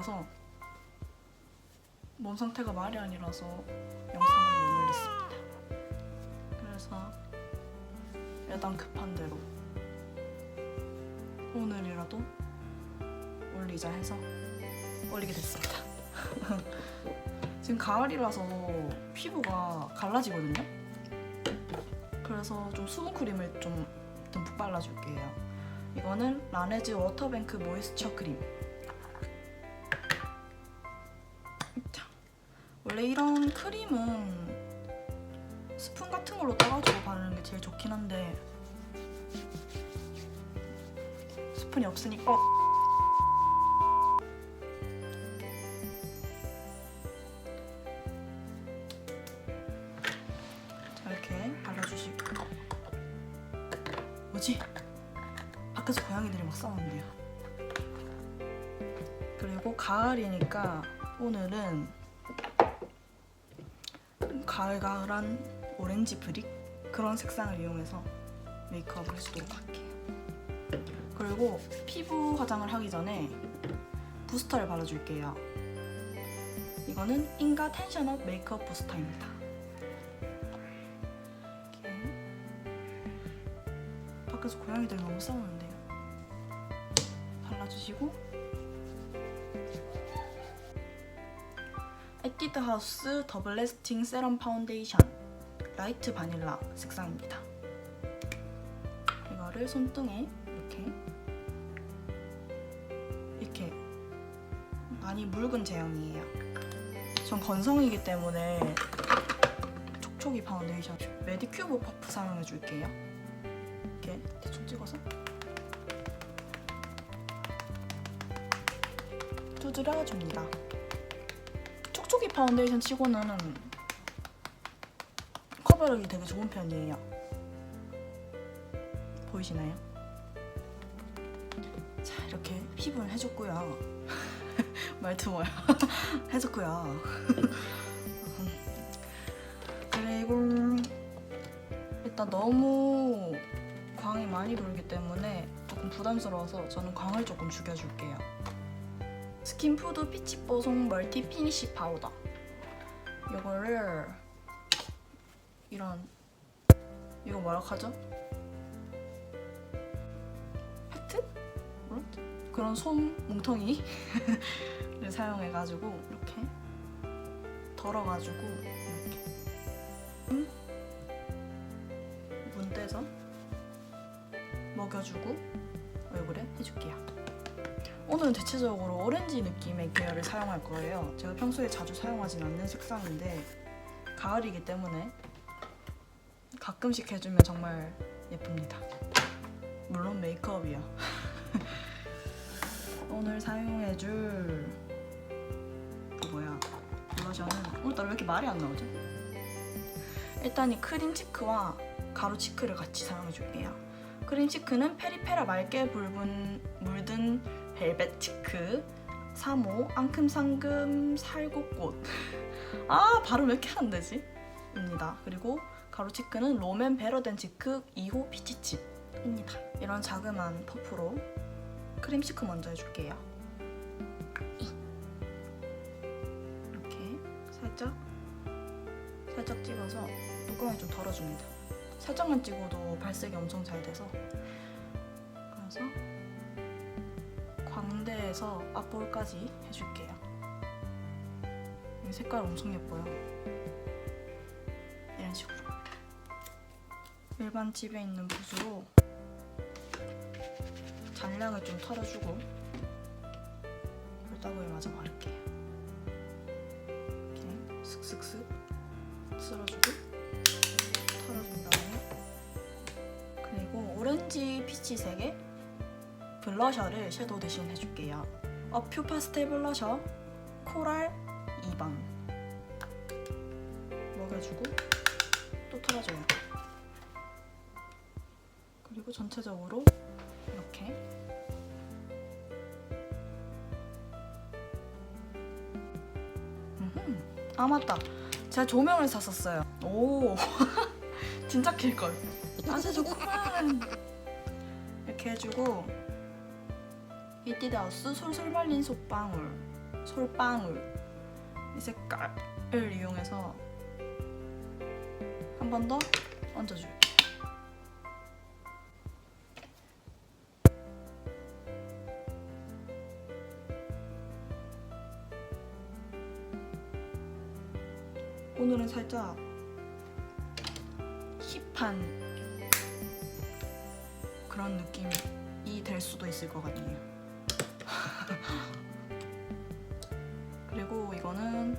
걸려서 몸 상태가 말이 아니라서 영상을 못 올렸습니다. 그래서 일단 급한 대로 오늘이라도 올리자 해서 올리게 됐습니다. 지금 가을이라서 피부가 갈라지거든요. 그래서 좀 수분 크림을 좀 듬뿍 발라줄게요. 이거는 라네즈 워터뱅크 모이스처 크림. 원래 이런 크림은 스푼 같은 걸로 떠가지고 바르는 게 제일 좋긴 한데 스푼이 없으니까 자 이렇게 발라주시고 뭐지? 밖에서 고양이들이 막 싸우는데요 그리고 가을이니까 오늘은 가을가을한 오렌지 브릭 그런 색상을 이용해서 메이크업을 해주도록 할게요. 그리고 피부 화장을 하기 전에 부스터를 발라줄게요. 이거는 인가 텐션업 메이크업 부스터입니다. 이렇게 밖에서 고양이들이 너무 싸우는데요. 발라주시고 에뛰드 하우스 더블 레스팅 세럼 파운데이션 라이트 바닐라 색상입니다. 이거를 손등에 이렇게 이렇게 많이 묽은 제형이에요. 전 건성이기 때문에 촉촉이 파운데이션 메디큐브 퍼프 사용해 줄게요. 이렇게 대충 찍어서 두드려 줍니다. 파운데이션 치고는 커버력이 되게 좋은 편이에요. 보이시나요? 자 이렇게 피부를 해줬고요. 말투 뭐야? 해줬고요. 그리고 일단 너무 광이 많이 돌기 때문에 조금 부담스러워서 저는 광을 조금 죽여줄게요. 스킨푸드 피치 뽀송 멀티 피니시 파우더 이거를 이런 이거 뭐라 하죠? 뭐라? 그런 솜 뭉텅이를 사용해가지고 이렇게 덜어가지고 이렇게 음? 문대서 먹여주고 얼굴에 해줄게요. 오늘은 대체적으로 오렌지 느낌의 계열을 사용할 거예요. 제가 평소에 자주 사용하진 않는 색상인데 가을이기 때문에 가끔씩 해주면 정말 예쁩니다. 물론 메이크업이야. 오늘 사용해줄 그 뭐야 블러셔는 오늘따라 왜 이렇게 말이 안 나오지? 일단 이 크림 치크와 가루 치크를 같이 사용해줄게요. 크림 치크는 페리페라 맑게 붉은 물든 벨벳 치크 3호 앙큼 상금 살구꽃 아 발음 왜 이렇게 안 되지? 입니다. 그리고 가루 치크는 롬앤 베러덴 치크 2호 피치칩입니다. 이런 자그마한 퍼프로 크림 치크 먼저 해줄게요. 이렇게 살짝 살짝 찍어서 뚜껑을 좀 덜어줍니다. 살짝만 찍어도 발색이 엄청 잘 돼서 광대에서 앞볼까지 해줄게요. 이 색깔 엄청 예뻐요. 이런 식으로 일반 집에 있는 붓으로 잔량을 좀 털어주고 볼따구에 마저 바를게요. 이렇게 슥슥슥 쓸어주고 털어준 다음에 그리고 오렌지 피치 색의 블러셔를 섀도우 대신 해줄게요. 어퓨 파스텔 블러셔 코랄 2번 먹여주고 또 털어줘요. 그리고 전체적으로 이렇게. 음흠. 아 맞다. 제가 조명을 샀었어요. 오. 진짜 길걸. 아주 좋구만. 이렇게 해주고 이티다우스 솔솔 말린 솔방울 솔방울 이 색깔을 이용해서 한 번 더 얹어줄게 오늘은 살짝 힙한 그런 느낌이 될 수도 있을 것 같네요. 그리고 이거는?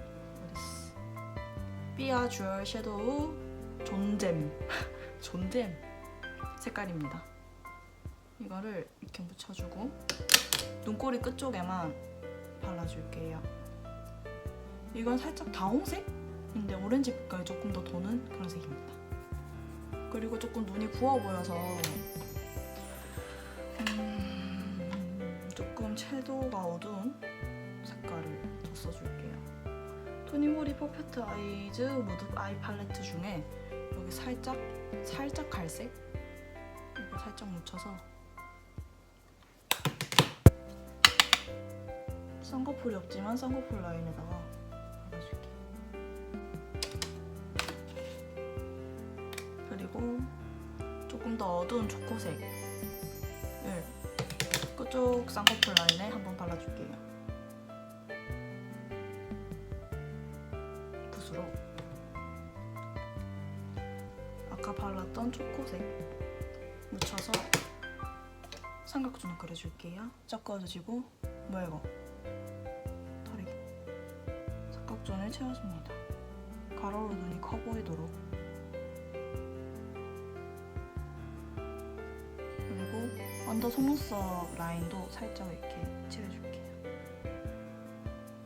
삐아 주얼 섀도우 존잼 존잼 색깔입니다. 이거를 이렇게 묻혀주고 눈꼬리 끝쪽에만 발라줄게요. 이건 살짝 다홍색인데 오렌지 빛깔이 조금 더 도는 그런 색입니다. 그리고 조금 눈이 부어 보여서 채도가 어두운 색깔을 더 써줄게요. 토니모리 퍼펙트 아이즈 무드 아이 팔레트 중에 여기 살짝 살짝 갈색 이거 살짝 묻혀서 쌍꺼풀이 없지만 쌍꺼풀 라인에다가 발라줄게. 그리고 조금 더 어두운 초코색 을 끝쪽 쌍꺼풀 라인에 한번 발라줄게요. 붓으로 아까 발랐던 초코색 묻혀서 삼각존을 그려줄게요. 섞어주시고 이거? 털이기. 삼각존을 채워줍니다. 가로로 눈이 커 보이도록 언더 속눈썹 라인도 살짝 이렇게 칠해줄게요.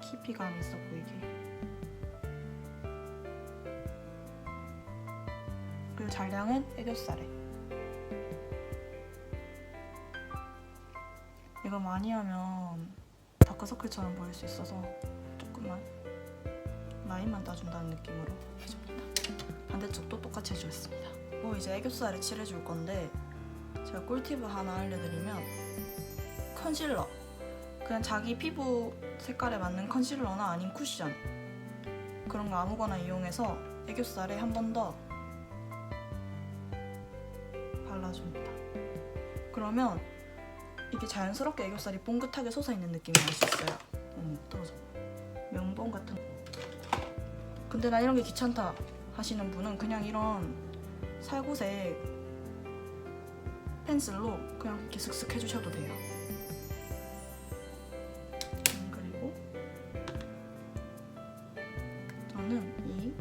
깊이감 있어 보이게. 그리고 잔량은 애교살에. 이거 많이 하면 다크서클처럼 보일 수 있어서 조금만 라인만 따준다는 느낌으로 해줍니다. 반대쪽도 똑같이 해주겠습니다. 뭐 이제 애교살에 칠해줄 건데 제가 꿀팁을 하나 알려드리면 컨실러 그냥 자기 피부 색깔에 맞는 컨실러나 아닌 쿠션 그런 거 아무거나 이용해서 애교살에 한 번 더 발라줍니다. 그러면 이게 자연스럽게 애교살이 뽕긋하게 솟아있는 느낌이 날 수 있어요. 어머 떨어져. 명봉 같은 거. 근데 나 이런 게 귀찮다 하시는 분은 그냥 이런 살구색 펜슬로 그냥 이렇게 슥슥 해주셔도 돼요. 음, 그리고 저는 이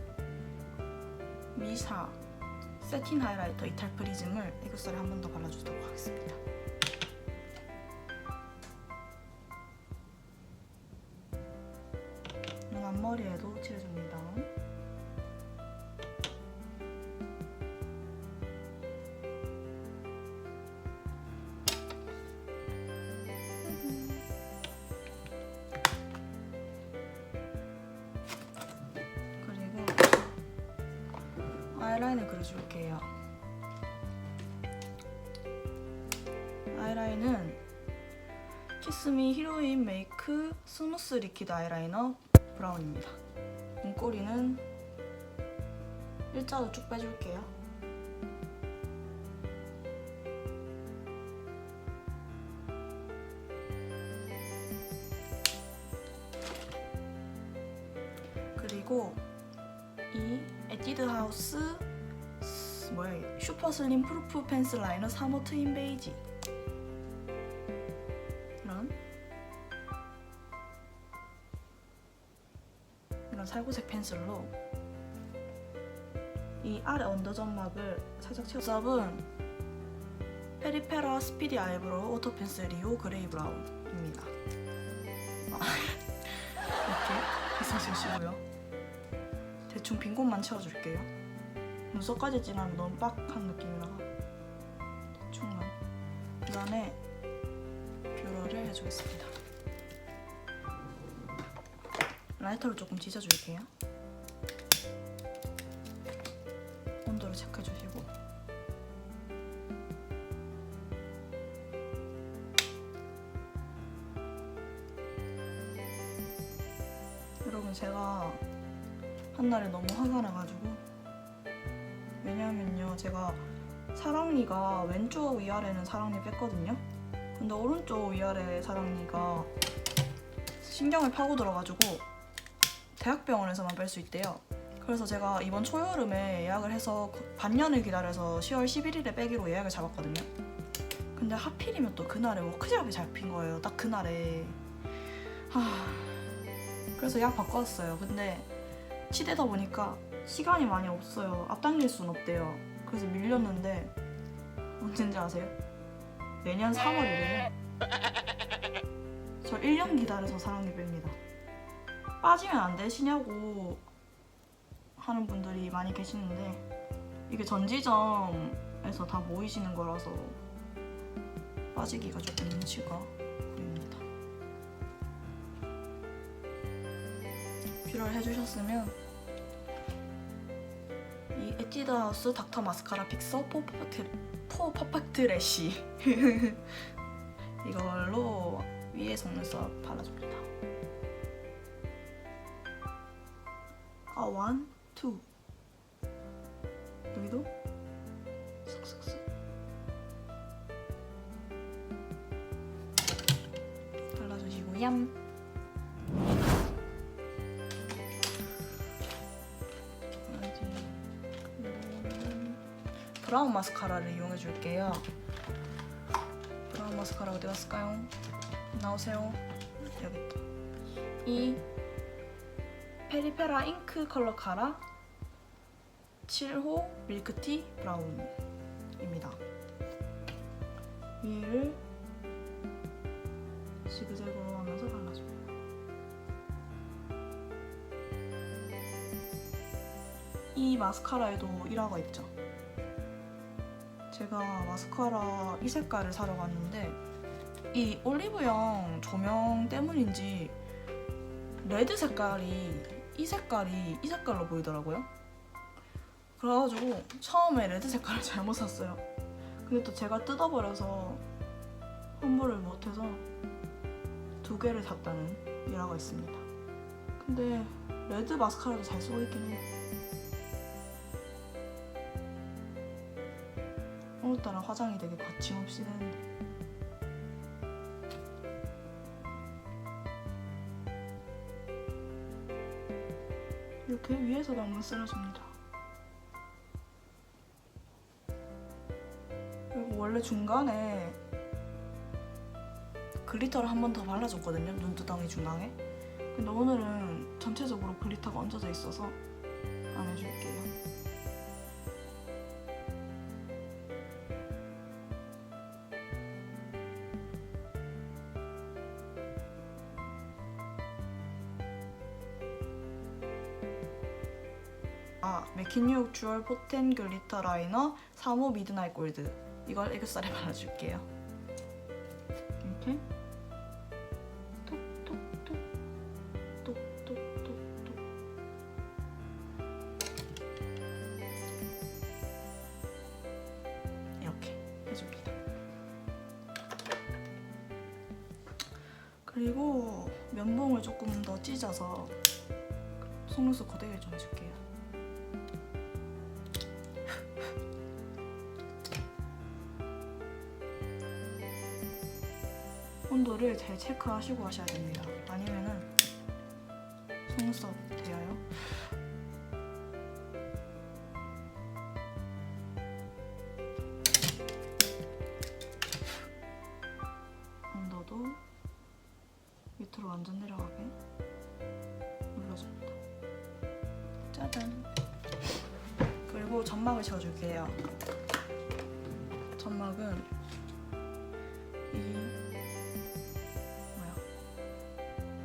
미사 세틴 하이라이터 이탈 프리즘을 애교살에 한 번 더 발라주도록 하겠습니다. 아이라인을 그려줄게요. 아이라인은 키스미 히로인 메이크 스무스 리퀴드 아이라이너 브라운입니다. 눈꼬리는 일자로 쭉 빼줄게요. 슬림 프루프 펜슬 라이너 3호 트윈 베이지 이런 이런 살구색 펜슬로 이 아래 언더 점막을 살짝 채워 섭은 페리페라 스피디 아이브로우 오토 펜슬 리오 그레이 브라운입니다. 아, 이렇게 있어주시고요. 대충 빈 곳만 채워줄게요. 눈썹까지 진하면 너무 빡한 느낌이라 대충만 중간에 뷰러를 해주겠습니다. 라이터로 조금 찢어줄게요. 온도를 체크해주시고 여러분 제가 한날에 너무 화가 나가지고 제가 사랑니가 왼쪽 위아래는 사랑니 뺐거든요. 근데 오른쪽 위아래 사랑니가 신경을 파고 들어가지고 대학병원에서만 뺄 수 있대요. 그래서 제가 이번 초여름에 예약을 해서 그 반년을 기다려서 10월 11일에 빼기로 예약을 잡았거든요. 근데 하필이면 또 그날에 워크샵이 잡힌 거예요. 딱 그날에. 하... 그래서 약 바꿨어요. 근데 치대다 보니까 시간이 많이 없어요. 앞당길 순 없대요. 그래서 밀렸는데 언젠지 아세요? 내년 3월이래요. 저 1년 기다려서 사랑니 뺍니다. 빠지면 안 되시냐고 하는 분들이 많이 계시는데 이게 전지점에서 다 모이시는 거라서 빠지기가 조금 눈치가 보입니다. 뷰러를 해주셨으면 이 에뛰드하우스 닥터 마스카라 픽서 포 퍼펙트 포 퍼펙트 래쉬 이걸로 위에 속눈썹 발라줍니다. 아 원, 투 마스카라를 이용해 줄게요. 브라운 마스카라 어디 갔을까요? 나오세요. 여기 있다. 이 페리페라 잉크 컬러 카라 7호 밀크티 브라운입니다. 위를 지그재그로 하면서 발라줍니다. 이 마스카라에도 1화가 있죠. 제가 마스카라 이 색깔을 사러 갔는데 이 올리브영 조명 때문인지 레드 색깔이 이 색깔이 이 색깔로 보이더라고요. 그래가지고 처음에 레드 색깔을 잘못 샀어요. 근데 또 제가 뜯어버려서 환불을 못해서 두 개를 샀다는 일화가 있습니다. 근데 레드 마스카라도 잘 쓰고 있긴 해요. 오늘따라 화장이 되게 거침없이 되는데 이렇게 위에서도 한번 쓸어줍니다. 그리고 원래 중간에 글리터를 한 번 더 발라줬거든요 눈두덩이 중앙에. 근데 오늘은 전체적으로 글리터가 얹어져 있어서 안 해줄게요 아, 맥킨유혹 주얼 포텐 글리터 라이너 3호 미드나잇 골드. 이걸 애교살에 발라줄게요. 이렇게. 톡톡톡. 톡톡톡톡. 이렇게 해줍니다. 그리고 면봉을 조금 더 찢어서 속눈썹 고데기를 좀 해줄게요 온도를 잘 체크하시고 하셔야 됩니다. 아니면은 속눈썹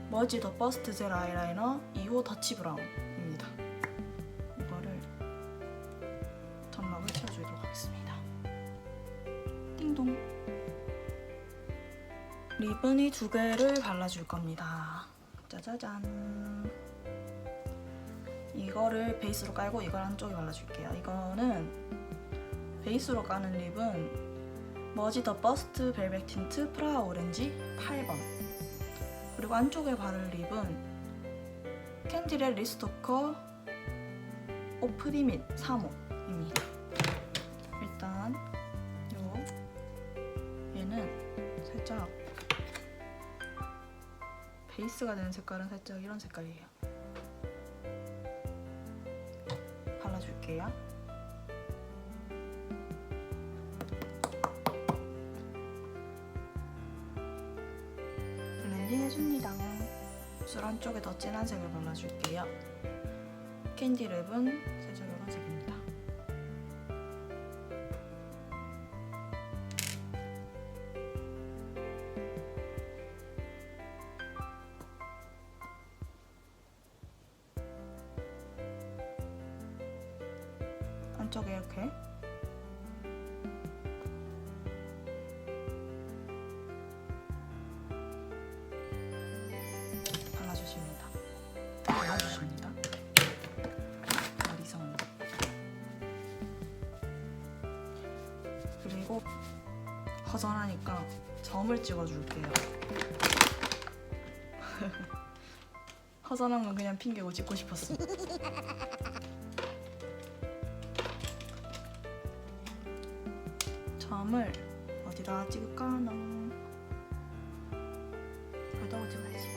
머지 더 버스트 젤 아이라이너 2호 더치 브라운입니다. 이거를 점막을 채워주도록 하겠습니다. 띵동. 리본이 두 개를 발라줄 겁니다. 짜자잔. 이거를 베이스로 깔고 이걸 한쪽에 발라줄게요. 이거는 베이스로 까는 립은 머지 더 버스트 벨벳 틴트 프라하 오렌지 8번. 그리고 안쪽에 바를 립은 캔디렐 리스토커 오프디밋 3호입니다. 일단 요 얘는 살짝 베이스가 되는 색깔은 살짝 이런 색깔이에요. 발라줄게요. 한쪽에 더 진한 색을 발라줄게요. 캔디랩은 이런 색입니다. 안쪽에 이렇게 점을 찍어줄게요. 허전한 건 그냥 핑계고 찍고 싶었어. 점을 어디다 찍을까 나? 여기다 찍어야지.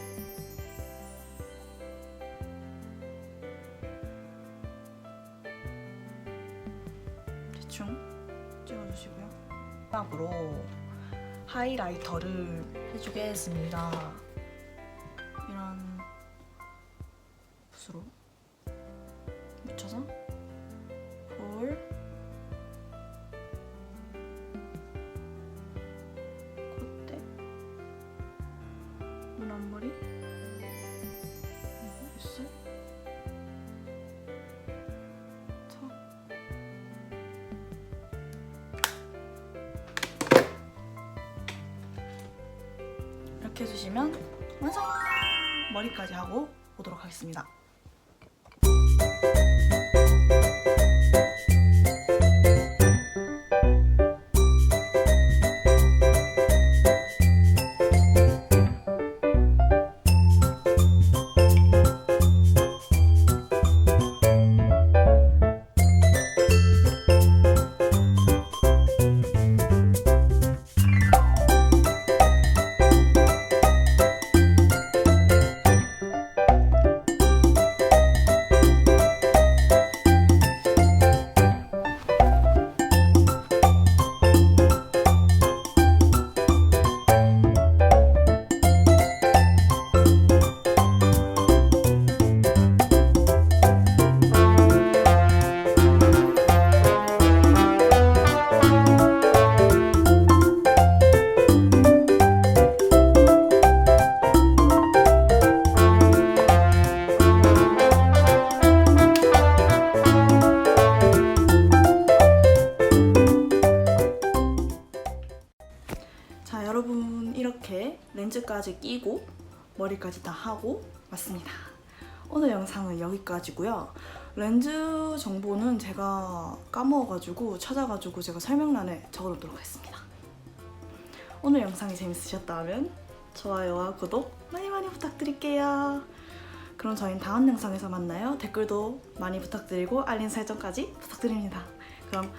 대충 찍어주시고요. 마지막으로 하이라이터를 해주겠습니다. 해주시면 완성! 머리까지 하고 오도록 하겠습니다. 렌즈까지 끼고 머리까지 다 하고 왔습니다. 오늘 영상은 여기까지고요. 렌즈 정보는 제가 까먹어가지고 찾아가지고 제가 설명란에 적어놓도록 하겠습니다. 오늘 영상이 재밌으셨다면 좋아요와 구독 많이 많이 부탁드릴게요. 그럼 저희는 다음 영상에서 만나요. 댓글도 많이 부탁드리고 알림 설정까지 부탁드립니다. 그럼